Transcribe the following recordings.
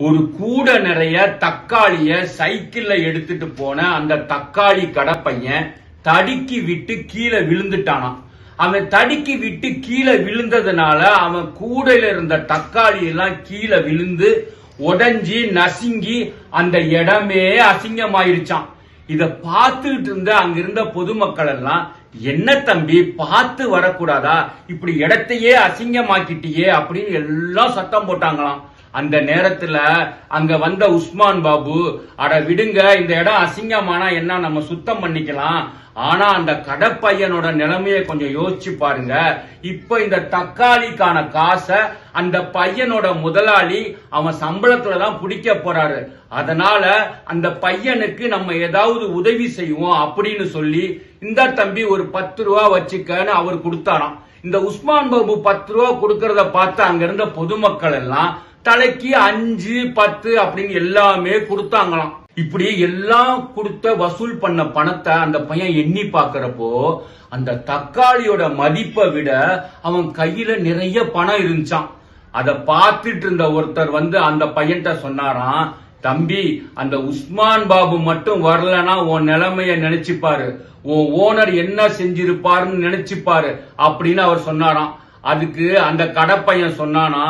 ஒரு கூட நிறைய தக்காளிய சைக்கிள்ல எடுத்துட்டு போன அந்த தக்காளி கடப்பையன் தடுக்கி விட்டு கீழே விழுந்துட்டானாம். அவன் தடுக்கி விட்டு கீழே விழுந்ததுனால அவன் கூடையில இருந்த தக்காளி எல்லாம் கீழே விழுந்து உடஞ்சி நசுங்கி அந்த இடமே அசிங்கமாயிருச்சான் இத பார்த்துட்டு இருந்த அங்க இருந்த பொதுமக்கள் எல்லாம் என்ன தம்பி பார்த்து வரக்கூடாதா? இப்படி இடத்தையே அசிங்கமாக்கிட்டியே அப்படின்னு எல்லாம் சத்தம் போட்டாங்களாம். அந்த நேரத்துல அங்க வந்த உஸ்மான் பாபு அட விடுங்க இந்த இடம் அசிங்கமானா என்ன? நம்ம சுத்தம் பண்ணிக்கலாம். ஆனா அந்த கடப்பையனோட நிலைமையை கொஞ்சம் யோசிச்சு பாருங்க. இப்ப இந்த தக்காளிக்கான காசை அந்த பையனோட முதலாளி அவன் சம்பளத்துல தான் பிடிக்க போறாரு. அதனால அந்த பையனுக்கு நம்ம ஏதாவது உதவி செய்வோம் அப்படின்னு சொல்லி இந்த தம்பி ஒரு பத்து ரூபா வச்சுக்கன்னு அவர் கொடுத்தாராம். இந்த உஸ்மான் பாபு பத்து ரூபா கொடுக்கறத பார்த்து அங்க இருந்த பொதுமக்கள் எல்லாம் தலைக்கு அஞ்சு பத்து அப்படின்னு எல்லாமே கொடுத்தாங்களாம். இப்படி எல்லாம் கொடுத்த வசூல் பண்ண பணத்தை அந்த பையன் எண்ணி பாக்குறப்போ அந்த தக்காளியோட மதிப்பை விட அவன் கையில நிறைய பணம் இருந்துச்சான் அத பார்த்துட்டு இருந்த ஒருத்தர் வந்து அந்த பையன்கிட்ட சொன்னாராம் தம்பி அந்த உஸ்மான் பாபு மட்டும் வரலனா உன் நிலைமைய நினைச்சுப்பாரு. உன் ஓனர் என்ன செஞ்சிருப்பாருன்னு நினைச்சுப்பாரு. அப்படின்னு அவர் சொன்னாராம். அதுக்கு அந்த கடப்பையன் சொன்னானா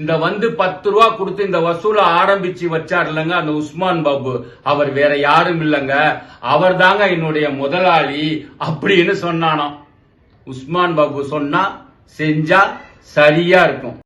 இந்த வந்து பத்து ரூபா கொடுத்து இந்த வசூல ஆரம்பிச்சு வச்சார் இல்லைங்க அந்த உஸ்மான் பாபு. அவர் வேற யாரும் இல்லைங்க. அவர் தாங்க என்னுடைய முதலாளி அப்படின்னு சொன்னானாம். உஸ்மான் பாபு சொன்னா செஞ்சா சரியா இருக்கும்.